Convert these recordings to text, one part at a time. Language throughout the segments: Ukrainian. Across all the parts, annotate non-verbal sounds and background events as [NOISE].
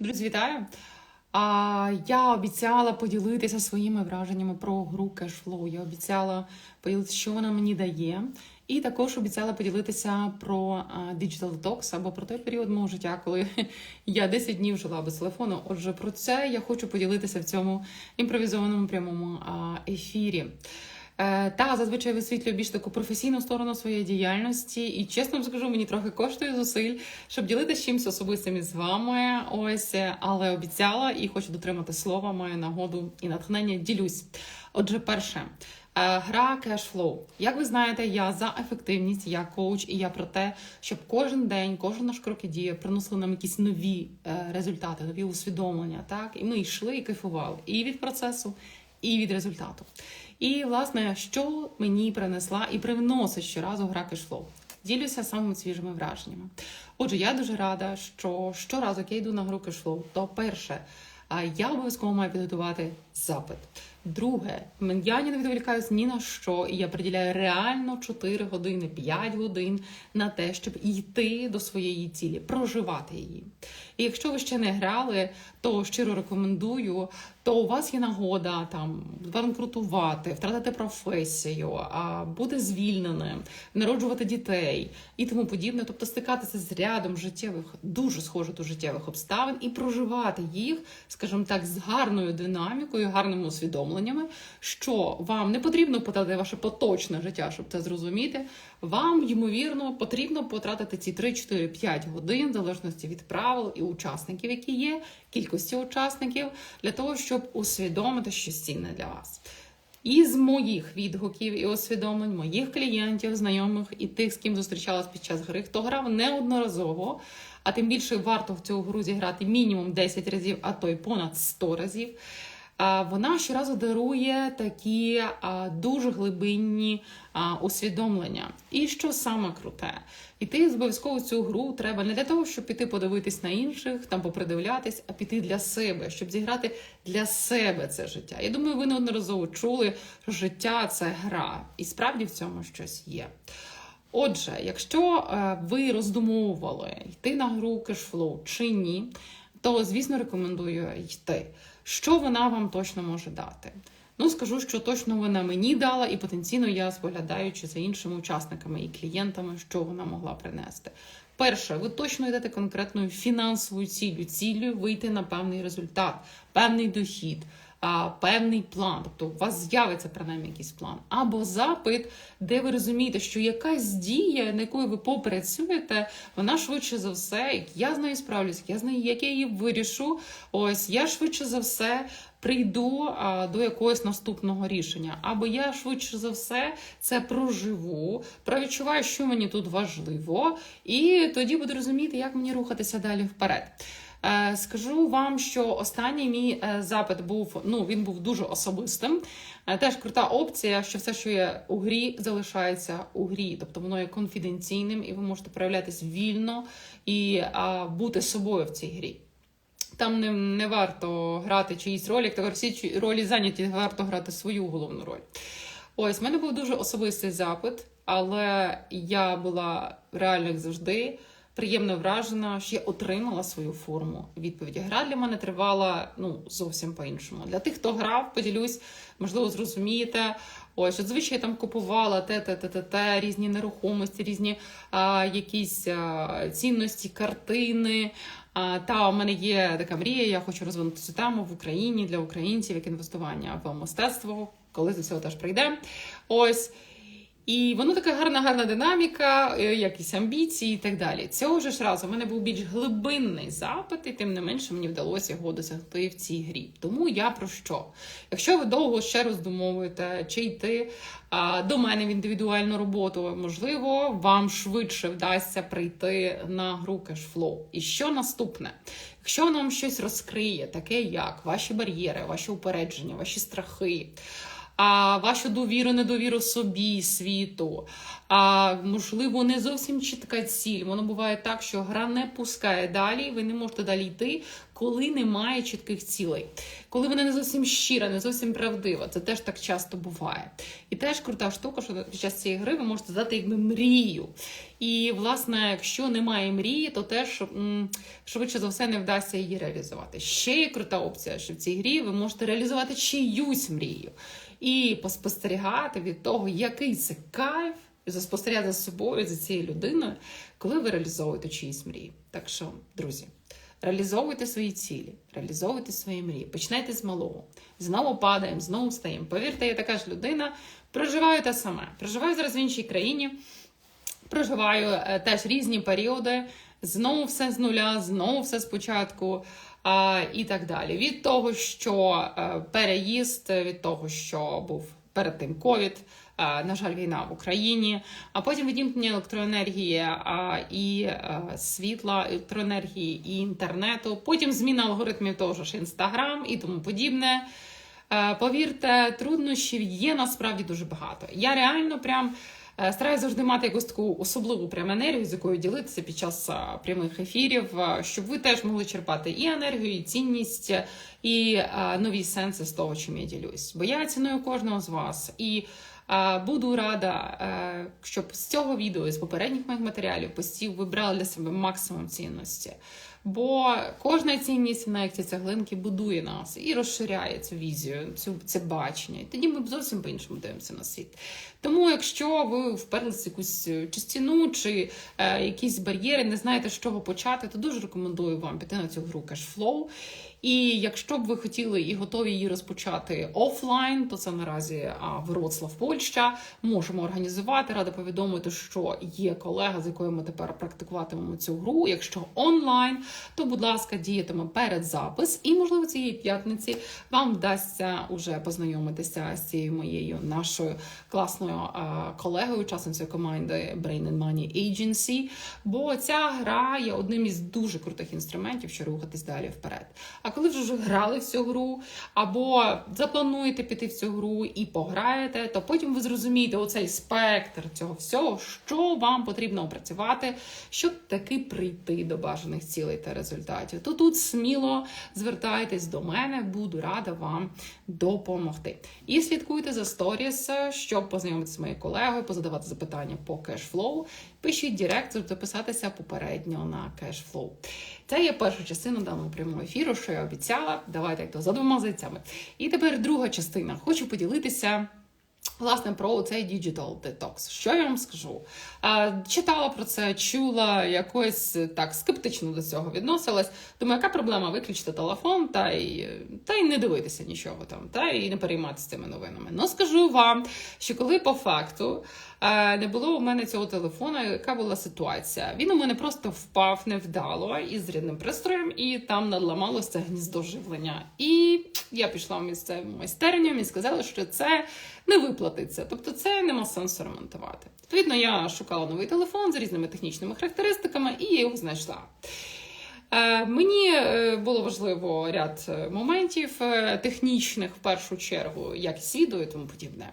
Друзі, вітаю! А, я обіцяла поділитися своїми враженнями про гру Cashflow. Я обіцяла поділитися, що вона мені дає. І також обіцяла поділитися про Digital Detox або про той період мого життя, коли [LAUGHS] я 10 днів жила без телефону. Отже, про це я хочу поділитися в цьому імпровізованому прямому ефірі. Е, Та зазвичай висвітлюю більш таку професійну сторону своєї діяльності, і чесно вам скажу, мені трохи коштує зусиль, щоб ділитися чимось особистим із вами. Ось, е, але обіцяла і хочу дотримати слова, маю нагоду і натхнення. Ділюсь. Отже, перше. е, Гра Cashflow. Як ви знаєте, я за ефективність, я коуч, і я про те, щоб кожен день, кожен наш крок і дія приносили нам якісь нові результати, нові усвідомлення. Так, і ми йшли і кайфували і від процесу, і від результату. І, власне, що мені принесла і привносить щоразу гра кешфлоу. Ділюся самими свіжими враженнями. Отже, я дуже рада, що щоразу, як я йду на гру кешфлоу, то перше, я обов'язково маю підготувати запит. Друге, я не відволікаюсь ні на що, і я приділяю реально 4 години, 5 годин на те, щоб йти до своєї цілі, проживати її. І якщо ви ще не грали, то щиро рекомендую, то у вас є нагода там банкрутувати, втратити професію, бути звільненим, народжувати дітей і тому подібне. Тобто стикатися з рядом життєвих, дуже схожих до життєвих обставин і проживати їх, скажімо так, з гарною динамікою, гарними усвідомленнями, що вам не потрібно потратити ваше поточне життя, щоб це зрозуміти. Вам, ймовірно, потрібно потратити ці 3, 4, 5 годин, в залежності від правил і учасників, які є, кількості учасників, для того, щоб усвідомити щось цінне для вас. Із моїх відгуків і усвідомлень моїх клієнтів, знайомих і тих, з ким зустрічалась під час гри, хто грав неодноразово, а тим більше варто в цю гру зіграти мінімум 10 разів, а то й понад 100 разів. Вона щоразу дарує такі дуже глибинні усвідомлення. І що саме круте, іти обов'язково цю гру треба не для того, щоб піти подивитись на інших, там попридивлятись, а піти для себе, щоб зіграти для себе це життя. Я думаю, ви неодноразово чули, що життя це гра, і справді в цьому щось є. Отже, якщо е, ви роздумовували йти на гру кешфлоу чи ні, то звісно рекомендую йти. Що вона вам точно може дати? Ну, скажу, що точно вона мені дала, і потенційно я споглядаючи за іншими учасниками і клієнтами, що вона могла принести. Перше, ви точно йдете конкретною фінансовою ціллю, ціллю вийти на певний результат, певний дохід, а, певний план. Тобто у вас з'явиться принаймні якийсь план. Або запит, де ви розумієте, що якась дія, на якою ви попрацюєте, вона швидше за все, як я з нею справлюсь, я з нею, як я її вирішу. Ось я швидше за все. Прийду а, до якогось наступного рішення, або я швидше за все це проживу, провідчуваю, що мені тут важливо, і тоді буду розуміти, як мені рухатися далі вперед. Е, Скажу вам, що останній мій е, запит був ну він був дуже особистим. Е, Теж крута опція, що все, що є у грі, залишається у грі, тобто воно є конфіденційним, і ви можете проявлятись вільно і а, бути собою в цій грі. Там не, не варто грати чиїсь ролі, як тепер всі ролі зайняті, варто грати свою головну роль. Ось, в мене був дуже особистий запит, але я була реально як завжди приємно вражена, що я отримала свою форму відповіді. Гра для мене тривала ну зовсім по-іншому. Для тих, хто грав, поділюсь, можливо, зрозумієте. Ось, от звичай я там купувала те, те, те, те, те, різні нерухомості, різні а, якісь а, цінності, картини. А, та у мене є така мрія. Я хочу розвинути цю тему в Україні для українців як інвестування в мистецтво, коли до цього теж прийде. Ось. І воно така гарна, гарна динаміка, е, якісь амбіції і так далі. Цього ж разу в мене був більш глибинний запит, і тим не менше мені вдалося його досягти в цій грі. Тому я про що? Якщо ви довго ще роздумовуєте, чи йти а, до мене в індивідуальну роботу, можливо, вам швидше вдасться прийти на гру Cashflow. І що наступне? Якщо вам щось розкриє, таке як ваші бар'єри, ваші упередження, ваші страхи. А вашу довіру, недовіру собі, світу, а можливо, не зовсім чітка ціль. Воно буває так, що гра не пускає далі, ви не можете далі йти, коли немає чітких цілей, коли вона не зовсім щира, не зовсім правдива. Це теж так часто буває. І теж крута штука, що під час цієї гри ви можете задати якби мрію. І, власне, якщо немає мрії, то теж швидше за все не вдасться її реалізувати. Ще є крута опція, що в цій грі ви можете реалізувати чиюсь мрію і поспостерігати від того, який це кайф, і заспостерігати за собою, за цією людиною, коли ви реалізовуєте чиїсь мрії. Так що, друзі. Реалізовуйте свої цілі, реалізовуйте свої мрії. Почнете з малого. Знову падаємо, знову встаємо. Повірте, я така ж людина. Проживаю те саме. Проживаю зараз в іншій країні, проживаю е, теж різні періоди. Знову все з нуля, знову все спочатку і так далі. Від того, що е, переїзд, від того, що був перед тим ковід. е, На жаль, війна в Україні, а потім відімкнення електроенергії а, і е, світла, електроенергії і інтернету. Потім зміна алгоритмів того ж інстаграм і тому подібне. Е, Повірте, труднощів є насправді дуже багато. Я реально прям е, стараюся завжди мати якусь таку особливу прям енергію, з якою ділитися під час е, прямих ефірів, е, щоб ви теж могли черпати і енергію, і цінність, і нові сенси з того, чим я ділюсь. Бо я ціную кожного з вас і. Буду рада, щоб з цього відео і з попередніх моїх матеріалів постів ви брали для себе максимум цінності. Бо кожна цінність, вона як ці цеглинки, будує нас і розширяє цю візію, цю це бачення. І тоді ми зовсім по-іншому дивимося на світ. Тому, якщо ви вперлися якусь чи стіну, чи е, якісь бар'єри, не знаєте, з чого почати, то дуже рекомендую вам піти на цю гру Cashflow. І якщо б ви хотіли і готові її розпочати офлайн, то це наразі Вроцлав, Польща. Можемо організувати. Рада повідомити, що є колега, з якою ми тепер практикуватимемо цю гру. Якщо онлайн, то будь ласка, діятиме передзапис, і можливо цієї п'ятниці вам вдасться уже познайомитися з цією моєю нашою класною колегою, учасницею команди Brain and Money Agency. Бо ця гра є одним із дуже крутих інструментів, що рухатись далі вперед. А коли вже грали в цю гру, або заплануєте піти в цю гру і пограєте, то потім ви зрозумієте оцей спектр цього всього, що вам потрібно опрацювати, щоб таки прийти до бажаних цілей та результатів. То тут сміло звертайтесь до мене, буду рада вам допомогти. І слідкуйте за сторіс, щоб познайомитися з моєю колегою, позадавати запитання по кешфлоу. Пишіть директ, щоб записатися попередньо на кешфлоу. Це є перша частина даного прямого ефіру, що я обіцяла. Давайте як то за двома зайцями. І тепер друга частина. Хочу поділитися. Власне, про цей Digital Detox. Що я вам скажу? А, читала про це, чула, якось так скептично до цього відносилась. Думаю, яка проблема виключити телефон та й, та й не дивитися нічого там, та й не перейматися цими новинами. Ну скажу вам, що коли по факту не було у мене цього телефона, яка була ситуація? Він у мене просто впав невдало із рідним пристроєм, і там надламалося гніздо живлення. І я пішла в місцеву майстерню і сказали, що це не виплатиться. Тобто це нема сенсу ремонтувати. Відповідно, я шукала новий телефон з різними технічними характеристиками, і я його знайшла. Е, Мені е, було важливо ряд е, моментів е, технічних, в першу чергу, якість відео і тому подібне.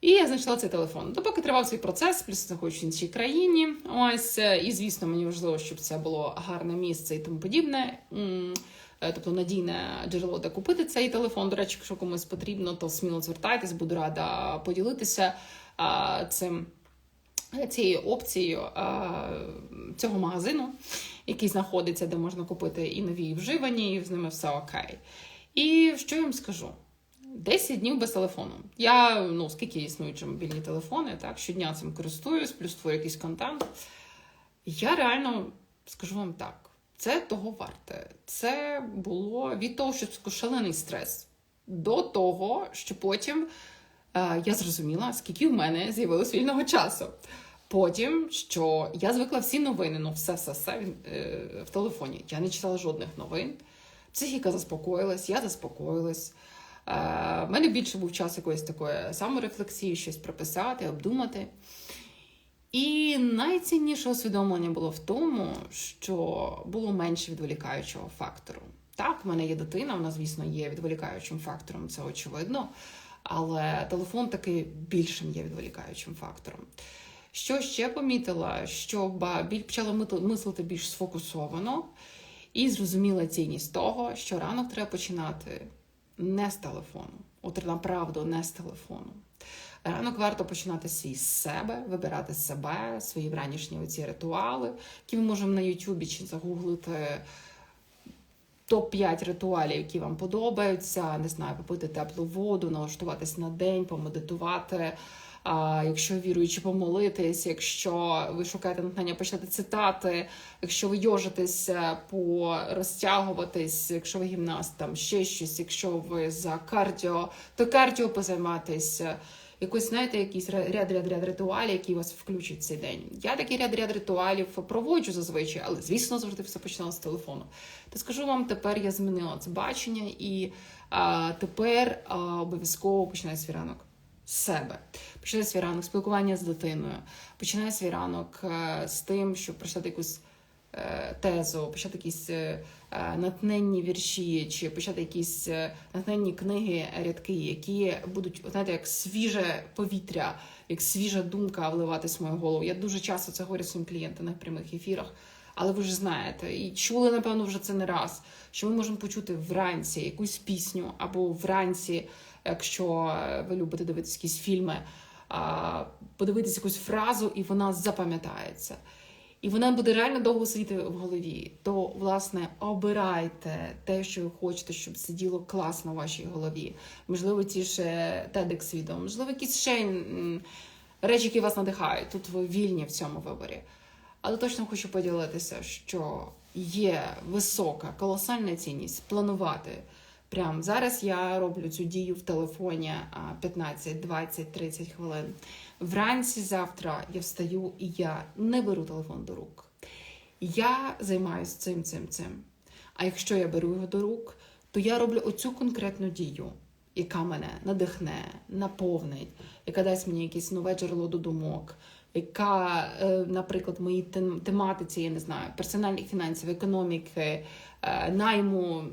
І я знайшла цей телефон. Допоки тривав цей процес, плюс знаходжусь в іншій країні. Ось, е, і звісно, мені важливо, щоб це було гарне місце і тому подібне. Е, Тобто надійне джерело, де купити цей телефон. До речі, якщо комусь потрібно, то сміло звертайтесь, буду рада поділитися цим цією опцією цього магазину, який знаходиться, де можна купити і нові, і вживані, і з ними все окей. І що я вам скажу? 10 днів без телефону. Я ну скільки існують же мобільні телефони, так щодня цим користуюсь, плюс створюю якийсь контент. Я реально скажу вам так: це того варте. Це було від того, що шалений стрес, до того, що потім е, я зрозуміла, скільки в мене з'явилось вільного часу. Потім, що я звикла всі новини, ну все, все, все він, е, в телефоні. Я не читала жодних новин. Психіка заспокоїлась, я заспокоїлась. Е, в мене більше був час якоїсь такої саморефлексії, щось прописати, обдумати. І найцінніше усвідомлення було в тому, що було менше відволікаючого фактору. Так, в мене є дитина, вона, звісно, є відволікаючим фактором, це очевидно. Але телефон таки більшим є відволікаючим фактором. Що ще помітила, що біль почала мислити більш сфокусовано і зрозуміла цінність того, що ранок треба починати не з телефону. От направду не з телефону. Ранок варто починати свій з себе, вибирати себе, свої вранішні оці ритуали, які ми можемо на Ютубі чи загуглити топ-5 ритуалів, які вам подобаються. Не знаю, попити теплу воду, налаштуватись на день, помедитувати. А якщо віруючи, помолитись, якщо ви шукаєте натхнення, почати цитати, якщо ви йожитеся, порозтягуватись, якщо ви гімнаст, там ще щось, якщо ви за кардіо, то кардіо позайматися. Якось знаєте, якийсь ряд ряд ряд ритуалів, які вас включать в цей день. Я такий ряд ряд ритуалів проводжу зазвичай, але звісно завжди все починала з телефону. Та скажу вам, тепер я змінила це бачення, і а, тепер а, обов'язково починаю свій ранок себе. Починаю свій ранок спілкування з дитиною. Починаю свій ранок е, з тим, щоб прочитати якусь е, тезу, почати якісь е, натхненні вірші, чи почати якісь натхненні книги, рядки, які будуть знаєте, як свіже повітря, як свіжа думка вливатись в мою голову. Я дуже часто це говорю своїм клієнтам на прямих ефірах. Але ви ж знаєте, і чули, напевно, вже це не раз, що ми можемо почути вранці якусь пісню, або вранці, якщо ви любите дивитися якісь фільми, подивитися якусь фразу, і вона запам'ятається. І вона буде реально довго сидіти в голові. То, власне, обирайте те, що ви хочете, щоб сиділо класно в вашій голові. Можливо, ті ж TEDx відео, можливо, якісь ще речі, які вас надихають. Тут ви вільні в цьому виборі. Але точно хочу поділитися, що є висока, колосальна цінність планувати. Прямо зараз я роблю цю дію в телефоні 15, 20, 30 хвилин. Вранці завтра я встаю і я не беру телефон до рук. Я займаюся цим, цим, цим. А якщо я беру його до рук, то я роблю оцю конкретну дію, яка мене надихне, наповнить, яка дасть мені якесь нове джерело до думок, яка, е, наприклад, моїй тематиці, я не знаю, персональних фінансів, економіки, е, найму,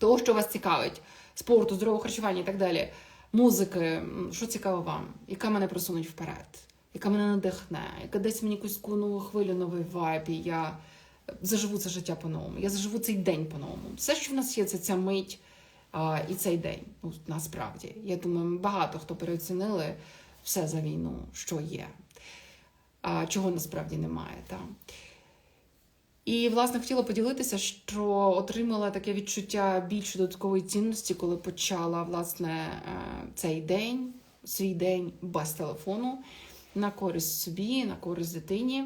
того, що вас цікавить, спорту, здорового харчування і так далі, музики, що цікаво вам, яка мене просунуть вперед, яка мене надихне, яка дасть мені якусь нову хвилю, новий вайб, і я заживу це життя по-новому, я заживу цей день по-новому. Все, що в нас є, це ця мить а, і цей день. Ну, насправді. Я думаю, багато хто переоцінили все за війну, що є, а, чого насправді немає. Та. І, власне, хотіла поділитися, що отримала таке відчуття більш додаткової цінності, коли почала власне е, цей день, свій день без телефону на користь собі, на користь дитині.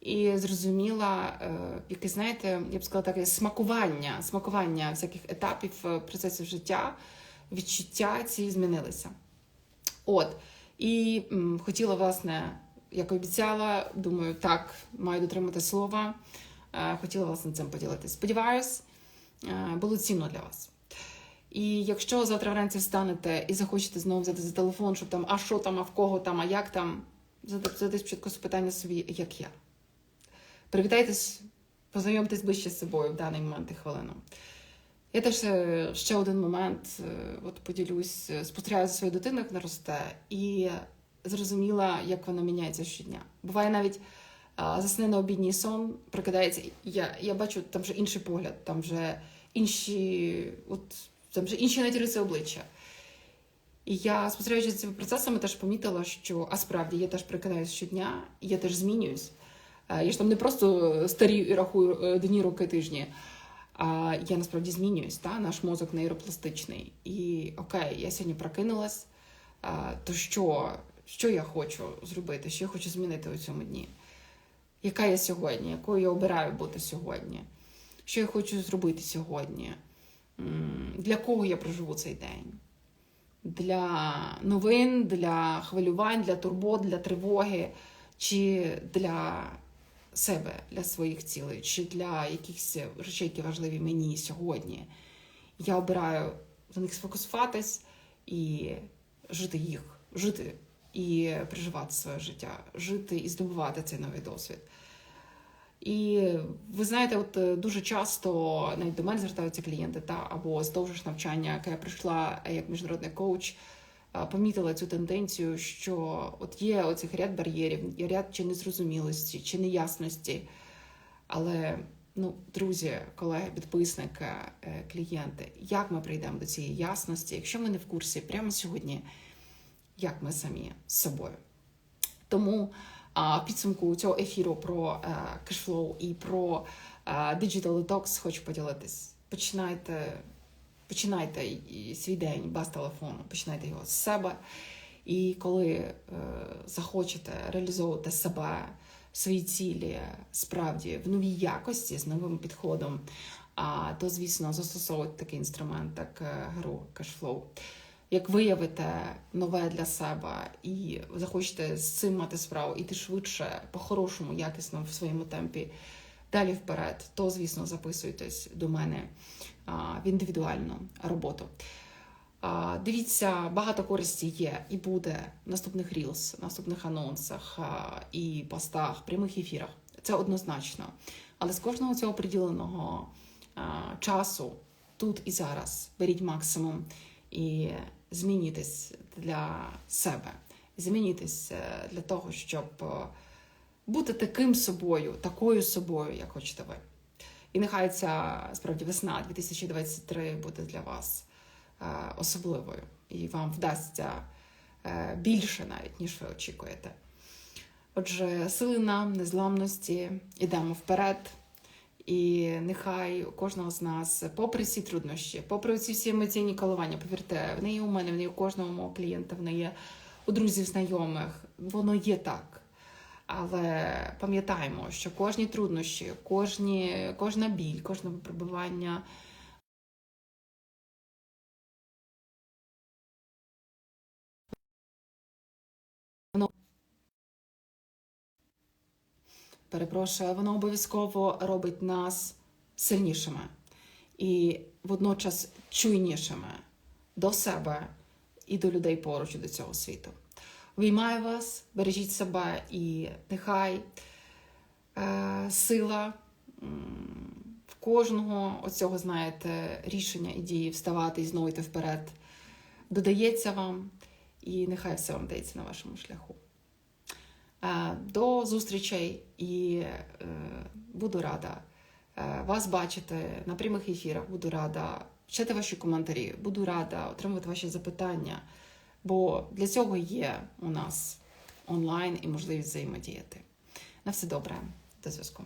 І зрозуміла, е, яке, знаєте, я б сказала, таке смакування, смакування всяких етапів е, процесів життя, відчуття ці змінилися. От. І хотіла, власне, як обіцяла, думаю, так, маю дотримати слова. Е, Хотіла власне цим поділитися. Сподіваюсь, е, було цінно для вас. І якщо завтра вранці встанете і захочете знову взяти за телефон, щоб там, а що там, а в кого там, а як там, задайте спочатку питання собі, як я. Привітайтесь, познайомтесь ближче з собою в даний момент і хвилину. Я теж е, ще один момент от поділюсь, спостерігаю за своєю дитиною, як вона росте, і зрозуміла, як вона міняється щодня. Буває навіть засне на обідній сон, прокидається. Я, я бачу там вже інший погляд, там вже інші, от там вже інші навіть риси обличчя. І я, спостерігаючи цими процесами, теж помітила, що а справді я теж прокидаюсь щодня, я теж змінююсь. Я ж там не просто старі і рахую е, дні, роки, тижні. А я насправді змінююсь, та? наш мозок нейропластичний. І окей, я сьогодні прокинулась. То що, що я хочу зробити? Що я хочу змінити у цьому дні? Яка я сьогодні? Якою я обираю бути сьогодні? Що я хочу зробити сьогодні? Для кого я проживу цей день? Для новин, для хвилювань, для турбот, для тривоги, чи для себе, для своїх цілей, чи для якихось речей, які важливі мені сьогодні. Я обираю на них сфокусуватись і жити їх, жити і проживати своє життя, жити і здобувати цей новий досвід. І ви знаєте, от е, дуже часто навіть до мене звертаються клієнти та або з того ж навчання, яке я прийшла як міжнародний коуч, помітила цю тенденцію, що от є оцих ряд бар'єрів, ряд чи незрозумілості, чи неясності. Але ну, друзі, колеги, підписники, е, клієнти, як ми прийдемо до цієї ясності, якщо ми не в курсі прямо сьогодні, як ми самі з собою. Тому підсумку цього ефіру про е, кешфлоу і про е, Digital Detox хочу поділитись. Починайте, починайте свій день без телефону, починайте його з себе. І коли е, захочете реалізовувати себе, свої цілі справді в новій якості з новим підходом, то, звісно, застосовуйте такий інструмент, як гру кешфлоу. Як виявите нове для себе і захочете з цим мати справу, іти швидше, по-хорошому, якісно в своєму темпі далі вперед, то, звісно, записуйтесь до мене в індивідуальну роботу. Дивіться, багато користі є і буде в наступних рілс, наступних анонсах і постах, прямих ефірах. Це однозначно. Але з кожного цього приділеного часу тут і зараз беріть максимум і змінітесь для себе, змінітесь е, для того, щоб е, бути таким собою, такою собою, як хочете ви. І нехай ця справді весна 2023 буде для вас е, особливою, і вам вдасться більше навіть, ніж ви очікуєте. Отже, сили нам, незламності, ідемо вперед. І нехай у кожного з нас, попри всі труднощі, попри ці всі емоційні коливання, повірте, в неї у мене, вони неї у кожного мого клієнта, в неї у друзів, знайомих. Воно є так. Але пам'ятаємо, що кожні труднощі, кожні, кожна біль, кожне випробування перепрошую, воно обов'язково робить нас сильнішими і водночас чуйнішими до себе і до людей поруч і до цього світу. Віймаю вас, бережіть себе і нехай е, сила в кожного оцього, знаєте, рішення і дії вставати і знову йти вперед додається вам, і нехай все вам дається на вашому шляху. Е, До зустрічей і е, буду рада е, вас бачити на прямих ефірах. Буду рада читати ваші коментарі, буду рада отримувати ваші запитання, бо для цього є у нас онлайн і можливість взаємодіяти. На все добре, до зв'язку.